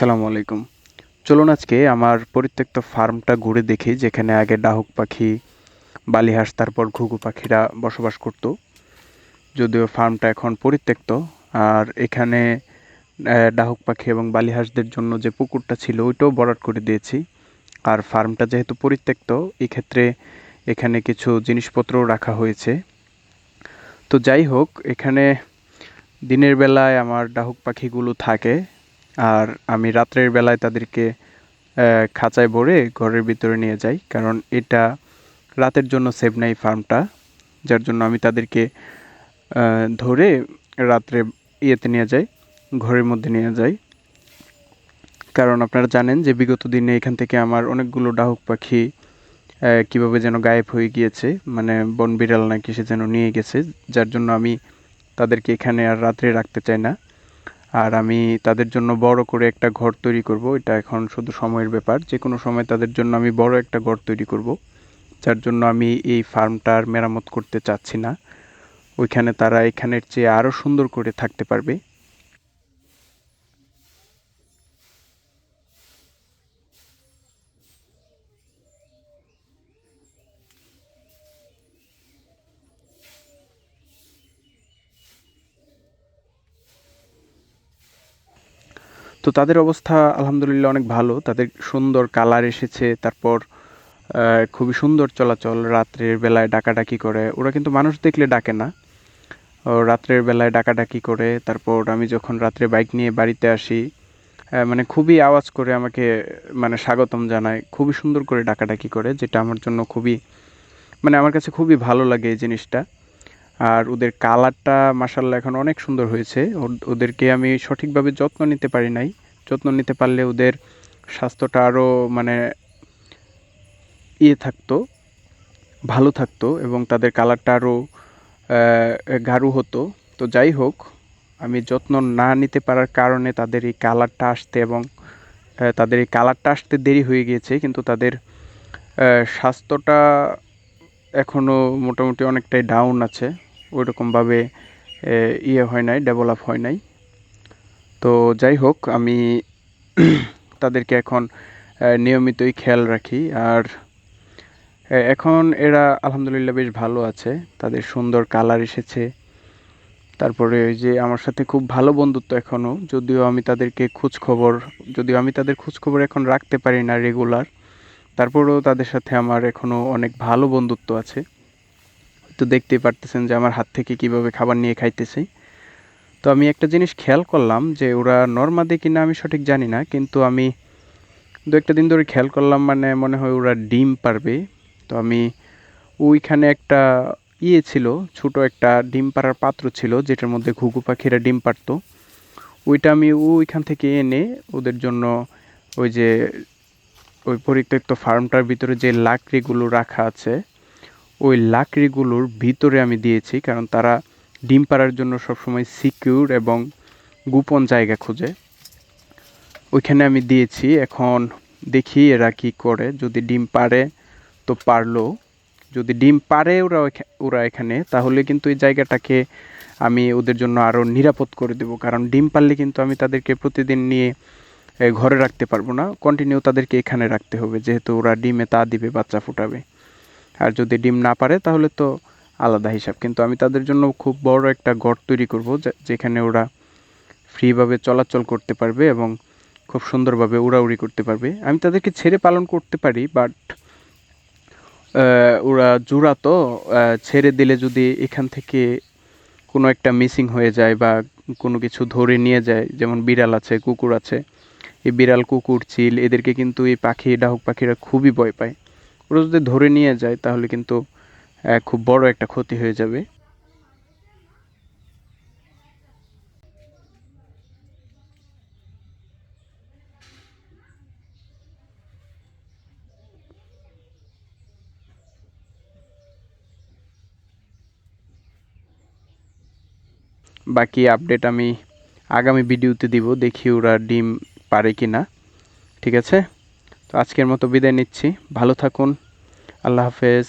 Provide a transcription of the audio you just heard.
আসসালামু আলাইকুম। চলুন আজকে আমার পরিত্যক্ত ফার্মটা ঘুরে দেখি, যেখানে আগে ডাহুক পাখি, বালিহাঁস, তারপর ঘুঘু পাখিরা বসবাস করত। যদিও ফার্মটা এখন পরিত্যক্ত, আর এখানে ডাহুক পাখি এবং বালিহাঁসদের জন্য যে পুকুরটা ছিল, ওইটাও বরাট করে দিয়েছি। আর ফার্মটা যেহেতু পরিত্যক্ত, এক্ষেত্রে এখানে কিছু জিনিসপত্রও রাখা হয়েছে। তো যাই হোক, এখানে দিনের বেলায় আমার ডাহুক পাখিগুলো থাকে। আর আমি রাত্রের বেলায় তাদেরকে খাঁচায় ভরে ঘরের ভিতরে নিয়ে যাই। কারণ এটা রাতের জন্য সেভ নাই ফার্মটা যার জন্য আমি তাদেরকে ধরে রাত্রে ইয়েতে নিয়ে যাই, ঘরের মধ্যে নিয়ে যাই। কারণ আপনারা জানেন যে বিগত দিনে এখান থেকে আমার অনেকগুলো ডাহুক পাখি কীভাবে যেন গায়েব হয়ে গিয়েছে মানে বন বিড়াল নাকি সে যেন নিয়ে গেছে, যার জন্য আমি তাদেরকে এখানে আর রাত্রে রাখতে চাই না। আর আমি তাদের জন্য বড় করে একটা ঘর তৈরি করব। এটা এখন শুধু সময়ের ব্যাপার। যে কোনো সময় তাদের জন্য আমি বড় একটা ঘর তৈরি করব, যার জন্য আমি এই ফার্মটার মেরামত করতে চাচ্ছি না। ওইখানে তারা এখানের চেয়ে আরও সুন্দর করে থাকতে পারবে। তো তাদের অবস্থা আলহামদুলিল্লাহ অনেক ভালো। তাদের সুন্দর কালার এসেছে, তারপর খুবই সুন্দর চলাচল রাত্রের বেলায় ডাকাডাকি করে। ওরা কিন্তু মানুষ দেখলে ডাকে না। রাত্রের বেলায় ডাকাডাকি করে, তারপর আমি যখন রাত্রে বাইক নিয়ে বাড়িতে আসি মানে খুবই আওয়াজ করে আমাকে মানে স্বাগতম জানায়। খুবই সুন্দর করে ডাকাডাকি করে, যেটা আমার জন্য খুবই মানে আমার কাছে খুবই ভালো লাগে এই জিনিসটা। আর ওদের কালারটা মাসাল্লাহ এখন অনেক সুন্দর হয়েছে। ওদেরকে আমি সঠিকভাবে যত্ন নিতে পারি নাই। যত্ন নিতে পারলে ওদের স্বাস্থ্যটা আরও মানে ইয়ে থাকতো, ভালো থাকতো এবং তাদের কালারটা আরও গাঢ় হতো। তো যাই হোক, আমি যত্ন না নিতে পারার কারণে তাদের এই কালারটা আসতে এবং তাদের এই কালারটা আসতে দেরি হয়ে গিয়েছে, কিন্তু তাদের স্বাস্থ্যটা এখনও মোটামুটি অনেকটাই ডাউন আছে। ওইরকমভাবে ইয়ে হয় নাই ডেভেলপ হয় নাই। তো যাই হোক, আমি তাদেরকে এখন নিয়মিতই খেয়াল রাখি। আর এখন এরা আলহামদুলিল্লাহ বেশ ভালো আছে। তাদের সুন্দর কালার এসেছে। তারপরে ওই যে আমার সাথে খুব ভালো বন্ধুত্ব এখনও যদিও আমি তাদেরকে খোঁজ খবর যদিও আমি তাদের খোঁজ খবর এখন রাখতে পারি না রেগুলার তারপরেও তাদের সাথে আমার এখনও অনেক ভালো বন্ধুত্ব আছে। তো দেখতেই পারতেছেন যে আমার হাত থেকে কীভাবে খাবার নিয়ে খাইতেছি। তো আমি একটা জিনিস খেয়াল করলাম যে ওরা নর্মাদে কিনা আমি সঠিক জানি না, কিন্তু আমি দু একটা দিন ধরে খেয়াল করলাম মানে মনে হয় ওরা ডিম পারবে। তো আমি ওইখানে একটা ইয়ে ছিল, ছোট একটা ডিম পাড়ার পাত্র ছিল, যেটার মধ্যে ঘুঘু পাখিরা ডিম পারতো ওইটা আমি ওইখান থেকে এনে ওদের জন্য ওই যে ওই পরিত্যক্ত ফার্মটার ভিতরে যে লাকড়িগুলো রাখা আছে ওই লাকড়িগুলোর ভিতরে আমি দিয়েছি, কারণ তারা ডিম পাড়ার জন্য সবসময় সিকিউর এবং গোপন জায়গা খোঁজে। ওইখানে আমি দিয়েছি, এখন দেখি এরা কি করে। যদি ডিম পারে তো পারল। যদি ডিম পারে ওরা ওরা এখানে, তাহলে কিন্তু এই জায়গাটাকে আমি ওদের জন্য আরও নিরাপদ করে দেবো, কারণ ডিম পারলে কিন্তু আমি তাদেরকে প্রতিদিন নিয়ে ঘরে রাখতে পারব না। কন্টিনিউ তাদেরকে এখানে রাখতে হবে, যেহেতু ওরা ডিমে তা দিবে, বাচ্চা ফুটাবে। আর যদি ডিম না পারে, তাহলে তো আলাদা হিসাব। কিন্তু আমি তাদের জন্য খুব বড় একটা ঘর তৈরি করব যেখানে ওরা ফ্রিভাবে চলাচল করতে পারবে এবং খুব সুন্দরভাবে উড়াউড়ি করতে পারবে। আমি তাদেরকে ছেড়ে পালন করতে পারি, বাট ওরা জোড়া তো ছেড়ে দিলে যদি এখান থেকে কোনো একটা মিসিং হয়ে যায় বা কোনো কিছু ধরে নিয়ে যায়, যেমন বিড়াল আছে, কুকুর আছে, এই বিড়াল, কুকুর, চিল, এদেরকে কিন্তু এই পাখি, ডাহুক পাখিরা খুবই ভয় পায়। ওরা যদি ধরে নিয়ে যায়, তাহলে কিন্তু খুব বড় একটা ক্ষতি হয়ে যাবে। বাকি আপডেট আমি আগামী ভিডিওতে দিব, দেখি ওরা ডিম পারে কি না ঠিক আছে? তো আজকের মতো বিদায় নিচ্ছি। ভালো থাকুন। আল্লাহ হাফেজ।